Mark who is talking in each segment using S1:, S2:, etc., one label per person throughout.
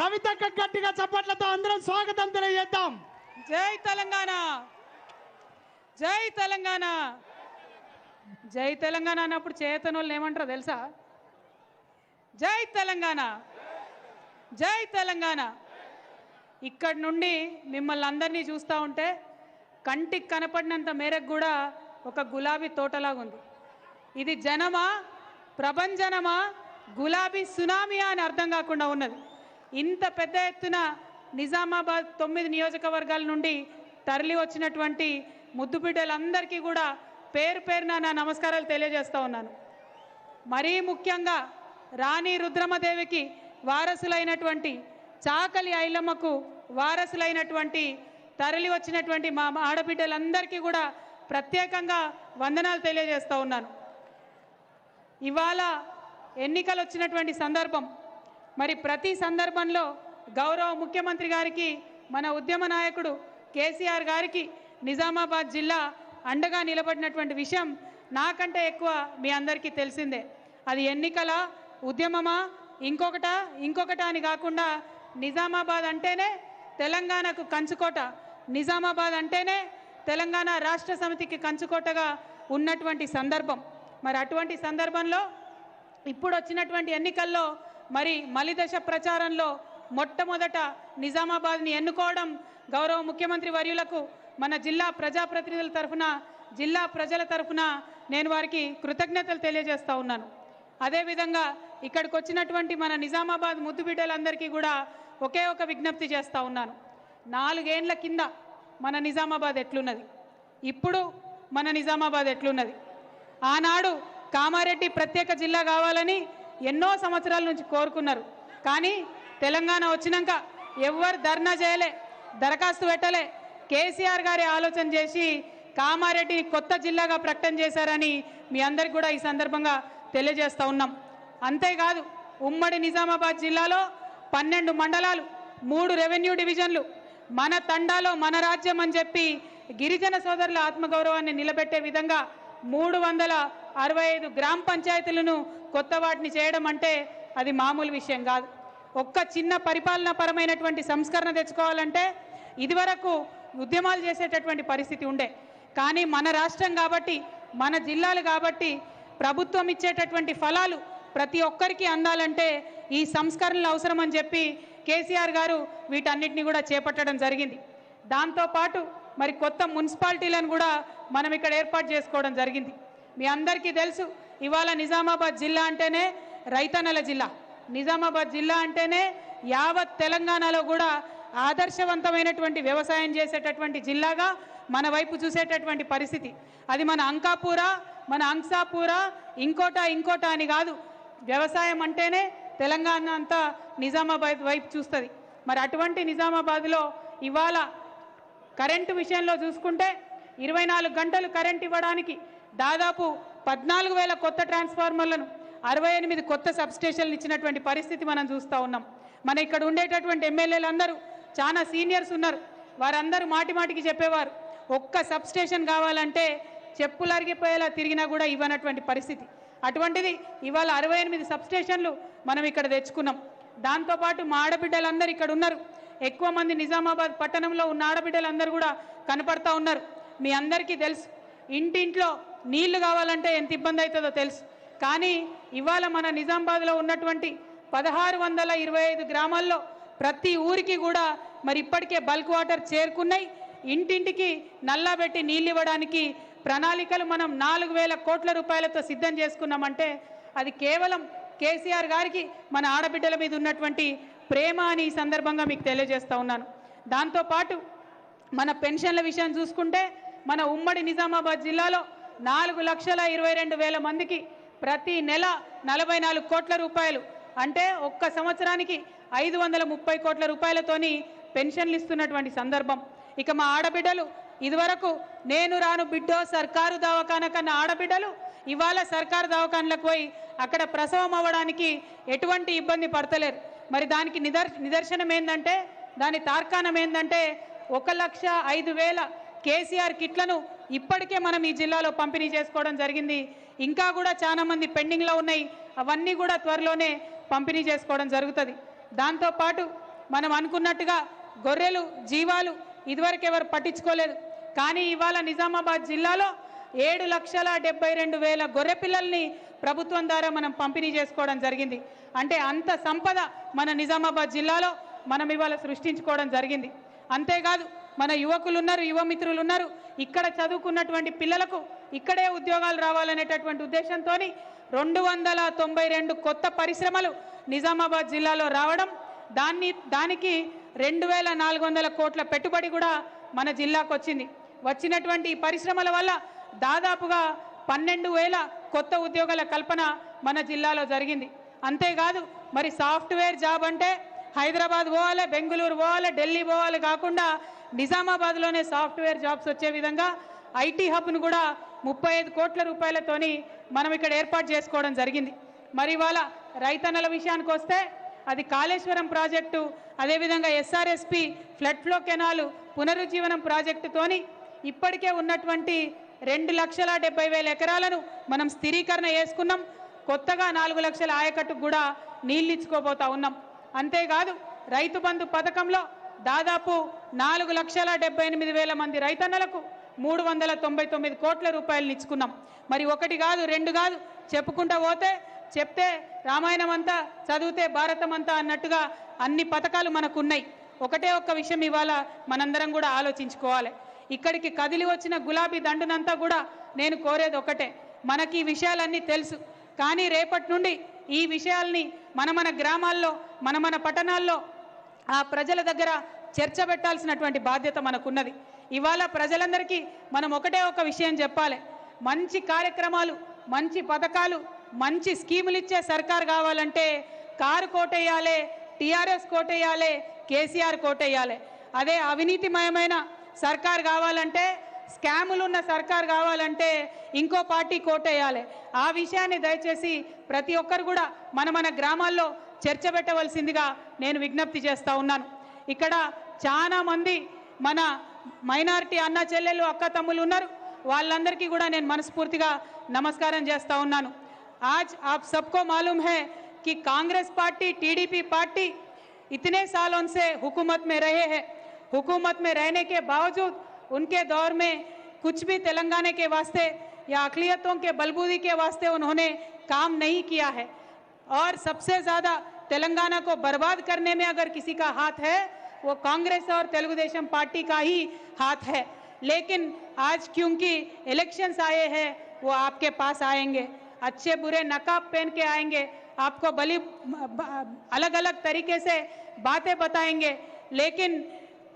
S1: కవితక్క గట్టిగా చప్పట్లతో అందరం స్వాగతం తెలియజేద్దాం.
S2: జై తెలంగాణ. జై తెలంగాణ. జై తెలంగాణ అన్నప్పుడు చేతన వాళ్ళు ఏమంటారో తెలుసా? జై తెలంగాణ. జై తెలంగాణ. ఇక్కడి నుండి మిమ్మల్ని అందరినీ చూస్తూ ఉంటే కంటికి కనపడినంత మేరకు కూడా ఒక గులాబీ తోటలాగా ఉంది. ఇది జనమా? ప్రభంజనమా? గులాబీ సునామీ అని అర్థం కాకుండా ఉన్నది. ఇంత పెద్ద ఎత్తున నిజామాబాద్ తొమ్మిది నియోజకవర్గాల నుండి తరలి వచ్చినటువంటి ముద్దు బిడ్డలందరికీ కూడా పేరు పేరున నా నమస్కారాలు తెలియజేస్తూ ఉన్నాను. మరీ ముఖ్యంగా రాణి రుద్రమదేవికి వారసులైనటువంటి చాకలి ఐలమ్మకు వారసులైనటువంటి తరలి వచ్చినటువంటి మా మా ఆడబిడ్డలందరికీ కూడా ప్రత్యేకంగా వందనాలు తెలియజేస్తూ ఉన్నాను. ఇవాళ ఎన్నికలు వచ్చినటువంటి సందర్భం మరి ప్రతి సందర్భంలో గౌరవ ముఖ్యమంత్రి గారికి మన ఉద్యమ నాయకుడు కేసీఆర్ గారికి నిజామాబాద్ జిల్లా అండగా నిలబడినటువంటి విషయం నాకంటే ఎక్కువ మీ అందరికీ తెలిసిందే. అది ఎన్నికల ఉద్యమమా ఇంకొకట ఇంకొకట అని కాకుండా నిజామాబాద్ అంటేనే తెలంగాణకు కంచుకోట. నిజామాబాద్ అంటేనే తెలంగాణ రాష్ట్ర సమితికి కంచుకోటగా ఉన్నటువంటి సందర్భం. మరి అటువంటి సందర్భంలో ఇప్పుడు వచ్చినటువంటి ఎన్నికల్లో మరి మలిదశ ప్రచారంలో మొట్టమొదట నిజామాబాద్ని ఎన్నుకోవడం గౌరవ ముఖ్యమంత్రి వర్యులకు మన జిల్లా ప్రజాప్రతినిధుల తరఫున జిల్లా ప్రజల తరఫున నేను వారికి కృతజ్ఞతలు తెలియజేస్తూ ఉన్నాను. అదేవిధంగా ఇక్కడికి వచ్చినటువంటి మన నిజామాబాద్ ముద్దు బిడ్డలందరికీ కూడా ఒకే ఒక విజ్ఞప్తి చేస్తూ ఉన్నాను. నాలుగేండ్ల కింద మన నిజామాబాద్ ఎట్లున్నది? ఇప్పుడు మన నిజామాబాద్ ఎట్లున్నది? ఆనాడు కామారెడ్డి ప్రత్యేక జిల్లా కావాలని ఎన్నో సంవత్సరాల నుంచి కోరుకున్నారు. కానీ తెలంగాణ వచ్చినాక ఎవ్వరు ధర్నా చేయలే దరఖాస్తు పెట్టలే. కేసీఆర్ గారి ఆలోచన చేసి కామారెడ్డిని కొత్త జిల్లాగా ప్రకటన చేశారని మీ అందరికి కూడా ఈ సందర్భంగా తెలియజేస్తూ ఉన్నాం. అంతేకాదు ఉమ్మడి నిజామాబాద్ జిల్లాలో పన్నెండు మండలాలు మూడు రెవెన్యూ డివిజన్లు మన తండాలో మన రాజ్యం అని చెప్పి గిరిజన సోదరుల ఆత్మగౌరవాన్ని నిలబెట్టే విధంగా మూడు వందల అరవై ఐదు గ్రామ పంచాయతీలను కొత్త వాటిని చేయడం అంటే అది మామూలు విషయం కాదు. ఒక్క చిన్న పరిపాలనా పరమైనటువంటి సంస్కరణ తెచ్చుకోవాలంటే ఇదివరకు ఉద్యమాలు చేసేటటువంటి పరిస్థితి ఉండే. కానీ మన రాష్ట్రం కాబట్టి మన జిల్లాలు కాబట్టి ప్రభుత్వం ఇచ్చేటటువంటి ఫలాలు ప్రతి ఒక్కరికి అందాలంటే ఈ సంస్కరణలు అవసరమని చెప్పి కేసీఆర్ గారు వీటన్నిటిని కూడా చేపట్టడం జరిగింది. దాంతోపాటు మరి కొత్త మున్సిపాలిటీలను కూడా మనం ఇక్కడ ఏర్పాటు చేసుకోవడం జరిగింది. మీ అందరికీ తెలుసు ఇవాళ నిజామాబాద్ జిల్లా అంటేనే రైతన్నల జిల్లా. నిజామాబాద్ జిల్లా అంటేనే యావత్ తెలంగాణలో కూడా ఆదర్శవంతమైనటువంటి వ్యవసాయం చేసేటటువంటి జిల్లాగా మన వైపు చూసేటటువంటి పరిస్థితి. అది మన అంకాపూర మన అంసాపూర ఇంకోట ఇంకోట అని కాదు. వ్యవసాయం అంటేనే తెలంగాణ అంతా నిజామాబాద్ వైపు చూస్తుంది. మరి అటువంటి నిజామాబాద్లో ఇవాళ కరెంటు విషయంలో చూసుకుంటే ఇరవై నాలుగు గంటలు కరెంట్ ఇవ్వడానికి దాదాపు పద్నాలుగు వేల కొత్త ట్రాన్స్ఫార్మర్లను అరవై ఎనిమిది కొత్త సబ్స్టేషన్లు ఇచ్చినటువంటి పరిస్థితి మనం చూస్తూ ఉన్నాం. మన ఇక్కడ ఉండేటటువంటి ఎమ్మెల్యేలు అందరూ చాలా సీనియర్స్ ఉన్నారు. వారందరూ మాటి మాటికి చెప్పేవారు ఒక్క సబ్స్టేషన్ కావాలంటే చెప్పులు అరిగిపోయేలా తిరిగినా కూడా ఇవ్వనటువంటి పరిస్థితి. అటువంటిది ఇవాళ అరవై ఎనిమిది సబ్స్టేషన్లు మనం ఇక్కడ తెచ్చుకున్నాం. దాంతోపాటు మా ఆడబిడ్డలందరూ ఇక్కడ ఉన్నారు. ఎక్కువ మంది నిజామాబాద్ పట్టణంలో ఉన్న ఆడబిడ్డలందరూ కూడా కనపడతా ఉన్నారు. మీ అందరికీ తెలుసు ఇంటింట్లో నీళ్ళు కావాలంటే ఎంత ఇబ్బంది అవుతుందో తెలుసు. కానీ ఇవాళ మన నిజామాబాద్లో ఉన్నటువంటి పదహారు వందల ఇరవై ఐదు గ్రామాల్లో ప్రతి ఊరికి కూడా మరి ఇప్పటికే బల్క్ వాటర్ చేరుకున్నాయి. ఇంటింటికి నల్లాబెట్టి నీళ్ళు ఇవ్వడానికి ప్రణాళికలు మనం నాలుగు వేల కోట్ల రూపాయలతో సిద్ధం చేసుకున్నామంటే అది కేవలం కేసీఆర్ గారికి మన ఆడబిడ్డల మీద ఉన్నటువంటి ప్రేమ అని ఈ సందర్భంగా మీకు తెలియజేస్తూ ఉన్నాను. దాంతోపాటు మన పెన్షన్ల విషయం చూసుకుంటే మన ఉమ్మడి నిజామాబాద్ జిల్లాలో నాలుగు లక్షల ఇరవై రెండు వేల మందికి ప్రతి నెల నలభై నాలుగు కోట్ల రూపాయలు. అంటే ఒక్క సంవత్సరానికి ఐదు వందల ముప్పై కోట్ల రూపాయలతోని పెన్షన్లు ఇస్తున్నటువంటి సందర్భం. ఇక మా ఆడబిడ్డలు ఇదివరకు నేను రాను బిడ్డో సర్కారు దవాఖాన కన్నా ఆడబిడ్డలు ఇవాళ సర్కారు దవాఖానలకు పోయి అక్కడ ప్రసవం అవ్వడానికి ఎటువంటి ఇబ్బంది పడతలేరు. మరి దానికి నిదర్ నిదర్శనం ఏంటంటే దాని తార్కాణం ఏంటంటే ఒక లక్ష ఐదు వేల కేసీఆర్ కిట్లను ఇప్పటికే మనం ఈ జిల్లాలో పంపిణీ చేసుకోవడం జరిగింది. ఇంకా కూడా చాలా మంది పెండింగ్లో ఉన్నాయి. అవన్నీ కూడా త్వరలోనే పంపిణీ చేసుకోవడం జరుగుతుంది. దాంతోపాటు మనం అనుకున్నట్టుగా గొర్రెలు జీవాలు ఇదివరకు ఎవరు పట్టించుకోలేదు. కానీ ఇవాళ నిజామాబాద్ జిల్లాలో ఏడు లక్షల డెబ్బై రెండు వేల గొర్రె పిల్లల్ని ప్రభుత్వం ద్వారా మనం పంపిణీ చేసుకోవడం జరిగింది. అంటే అంత సంపద మన నిజామాబాద్ జిల్లాలో మనం ఇవాళ సృష్టించుకోవడం జరిగింది. అంతేకాదు మన యువకులు ఉన్నారు యువ మిత్రులు ఉన్నారు ఇక్కడ చదువుకున్నటువంటి పిల్లలకు ఇక్కడే ఉద్యోగాలు రావాలనేటటువంటి ఉద్దేశంతో రెండు వందల తొంభై రెండు కొత్త పరిశ్రమలు నిజామాబాద్ జిల్లాలో రావడం దాన్ని దానికి రెండు వేల నాలుగు వందల కోట్ల పెట్టుబడి కూడా మన జిల్లాకు వచ్చింది. వచ్చినటువంటి ఈ పరిశ్రమల వల్ల దాదాపుగా పన్నెండు వేల కొత్త ఉద్యోగాల కల్పన మన జిల్లాలో జరిగింది. అంతేకాదు మరి సాఫ్ట్వేర్ జాబ్ అంటే హైదరాబాద్ పోవాలి బెంగళూరు పోవాలి ఢిల్లీ పోవాలి కాకుండా నిజామాబాద్లోనే సాఫ్ట్వేర్ జాబ్స్ వచ్చే విధంగా ఐటీ హబ్ను కూడా ముప్పై ఐదు కోట్ల రూపాయలతోని మనం ఇక్కడ ఏర్పాటు చేసుకోవడం జరిగింది. మరి ఇవాళ రైతన్నల విషయానికి వస్తే అది కాళేశ్వరం ప్రాజెక్టు అదేవిధంగా ఎస్ఆర్ఎస్పి ఫ్లడ్ ఫ్లో కెనాలు పునరుజ్జీవనం ప్రాజెక్టుతోని ఇప్పటికే ఉన్నటువంటి రెండు లక్షల డెబ్బై వేల ఎకరాలను మనం స్థిరీకరణ చేసుకున్నాం. కొత్తగా నాలుగు లక్షల ఆయకట్టుకు కూడా నీళ్ళు ఇచ్చుకోబోతా ఉన్నాం. అంతేకాదు రైతు బంధు పథకంలో దాదాపు నాలుగు లక్షల డెబ్బై ఎనిమిది వేల మంది రైతన్నలకు మూడు వందల తొంభై తొమ్మిది కోట్ల రూపాయలు ఇచ్చుకున్నాం మరి ఒకటి కాదు రెండు కాదు చెప్పుకుంటా పోతే చెప్తే రామాయణం అంతా చదివితే భారతం అంతా అన్నట్టుగా అన్ని పథకాలు మనకు ఉన్నాయి ఒకటే ఒక్క విషయం ఇవాళ మనందరం కూడా ఆలోచించుకోవాలి. ఇక్కడికి కదిలి వచ్చిన గులాబీ దండునంతా కూడా నేను కోరేది ఒకటే. మనకి ఈ విషయాలన్నీ తెలుసు. కానీ రేపటి నుండి ఈ విషయాల్ని మన మన గ్రామాల్లో మన మన పట్టణాల్లో ఆ ప్రజల దగ్గర చర్చ పెట్టాల్సినటువంటి బాధ్యత మనకున్నది. ఇవాళ ప్రజలందరికీ మనం ఒకటే ఒక విషయం చెప్పాలి. మంచి కార్యక్రమాలు మంచి పథకాలు మంచి స్కీములు ఇచ్చే సర్కార్ కావాలంటే కారు కోటేయాలే టీఆర్ఎస్ కోటేయాలే కేసీఆర్ కోటేయాలే. అదే అవినీతిమయమైన సర్కార్ కావాలంటే స్కాములు ఉన్న సర్కార్ కావాలంటే ఇంకో పార్టీ కోటేయాలి. ఆ విషయాన్ని దయచేసి ప్రతి ఒక్కరు కూడా మన మన గ్రామాల్లో చర్చ పెట్టవలసిందిగా నేను విజ్ఞప్తి చేస్తూ ఉన్నాను. ఇక్కడ చాలా మంది మన మైనారిటీ అన్న చెల్లెలు అక్క తమ్ములు ఉన్నారు వాళ్ళందరికీ కూడా నేను మనస్ఫూర్తిగా నమస్కారం చేస్తా ఉన్నాను आज आप सबको मालूम है कि कांग्रेस पार्टी टीडीपी पार्टी इतने सालों से हुकूमत में रहे हैं हुकूमत में रहने के बावजूद उनके दौर में कुछ भी तेलंगाना के वास्ते या अकलियतों के बलबूदी के वास्ते उन्होंने काम नहीं किया है और सबसे ज़्यादा तेलंगाना को बर्बाद करने में अगर किसी का हाथ है वो कांग्रेस और तेलुगुदेशम पार्टी का ही हाथ है। लेकिन आज क्योंकि इलेक्शंस आए हैं, वो आपके पास आएँगे। अच्छे बुरे नकाब पहन के आएँगे। आपको बली अलग अलग तरीके से बातें बताएँगे। लेकिन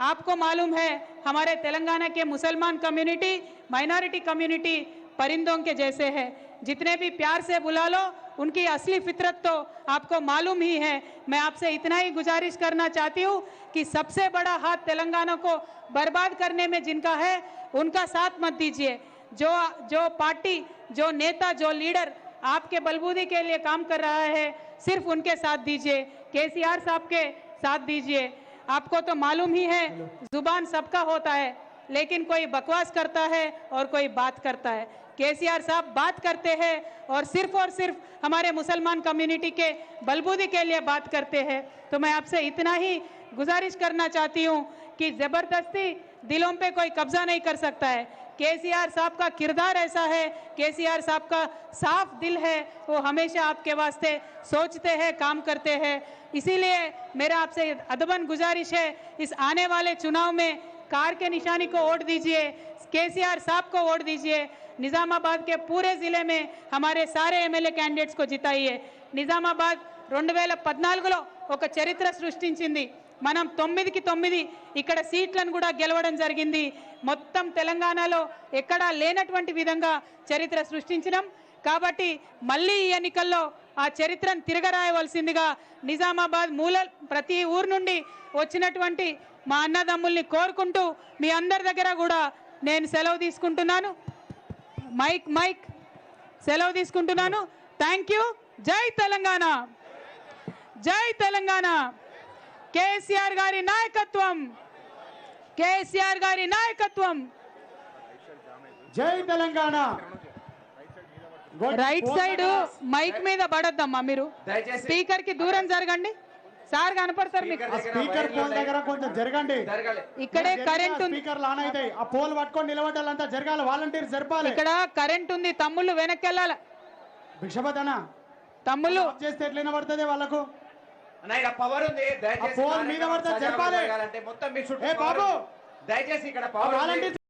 S2: आपको मालूम है, हमारे तेलंगाना के मुसलमान कम्युनिटी माइनॉरिटी कम्युनिटी परिंदों के जैसे है। जितने भी प्यार से बुला लो उनकी असली फितरत तो आपको मालूम ही है। मैं आपसे इतना ही गुजारिश करना चाहती हूँ कि सबसे बड़ा हाथ तेलंगाना को बर्बाद करने में जिनका है उनका साथ मत दीजिए। जो जो पार्टी जो नेता जो लीडर आपके बलबूदी के लिए काम कर रहा है सिर्फ़ उनके साथ दीजिए। केसीआर साहब के साथ दीजिए। आपको तो मालूम ही है ज़ुबान सबका होता है। लेकिन कोई बकवास करता है और कोई बात करता है। केसीआर साहब बात करते हैं और सिर्फ़ और सिर्फ़ हमारे मुसलमान कम्युनिटी के बलबूदी के लिए बात करते हैं। तो मैं आपसे इतना ही गुजारिश करना चाहती हूँ कि ज़बरदस्ती दिलों पे कोई कब्जा नहीं कर सकता है। केसीआर साहब का किरदार ऐसा है, केसीआर साहब का साफ़ दिल है, वो हमेशा आपके वास्ते सोचते हैं, काम करते हैं। इसीलिए मेरा आपसे अदबन गुजारिश है, इस आने वाले चुनाव में कार के निशानी को वोट दीजिए केसीआर साहब को वोट दीजिए निजामाबाद के पूरे जिले में हमारे सारे एमएलए कैंडिडेट्स को जिताइए నిజామాబాద్ రెండు వేల పద్నాలుగులో ఒక చరిత్ర సృష్టించింది మనం తొమ్మిదికి తొమ్మిది ఇక్కడ సీట్లను కూడా గెలవడం జరిగింది మొత్తం తెలంగాణలో ఎక్కడా లేనటువంటి విధంగా చరిత్ర సృష్టించినాం కాబట్టి మళ్ళీ ఈ ఎన్నికల్లో ఆ చరిత్రను తిరగరాయవలసిందిగా నిజామాబాద్ మూల ప్రతి ఊరు నుండి వచ్చినటువంటి మా అన్నదమ్ముల్ని కోరుకుంటూ మీ అందరి దగ్గర కూడా నేను సెలవు తీసుకుంటున్నాను. Mike mike. సెలవు తీసుకుంటున్నాను. థ్యాంక్ యూ జై తెలంగాణ. జై తెలంగాణ. కేసీఆర్ గారి నాయకత్వం. కేసీఆర్ గారి నాయకత్వం.
S1: జై తెలంగాణ.
S2: రైట్ సైడ్ మైక్ మీద పడొద్దమ్మా మీరు.
S3: దయచేసి
S2: స్పీకర్కి దూరం జరగండి. సార్ కనపడతారు మీకు.
S1: స్పీకర్ పోల్ దగ్గర కొంచెం జరగండి.
S2: ఇక్కడే కరెంట్ ఉంది.
S1: స్పీకర్ ఆన్ అవుతాయి. ఆ పోల్ పట్టుకొని నిలబడ్డాలంతా జరగాలి. వాలంటీర్ జరపాలి.
S2: ఇక్కడ కరెంట్ ఉంది. తమ్ముళ్ళు వెనక్కి వెళ్ళాలి
S1: భిక్షపతి అన్న
S2: తమ్ముళ్ళు.
S1: ఆఫ్ చేస్తే ఎట్లయినా పడుతుంది వాళ్ళకు?
S3: పవర్ ఉంది. దయచేసి
S1: ఆ ఫోన్ మీద
S3: కార్యక్రమం
S1: పడితే
S3: సజావుగా
S1: జరపాలి.
S3: మొత్తం మీ చుట్టూ
S1: ఏ
S3: power
S1: బాబు!
S3: దయచేసి ఇక్కడ పవర్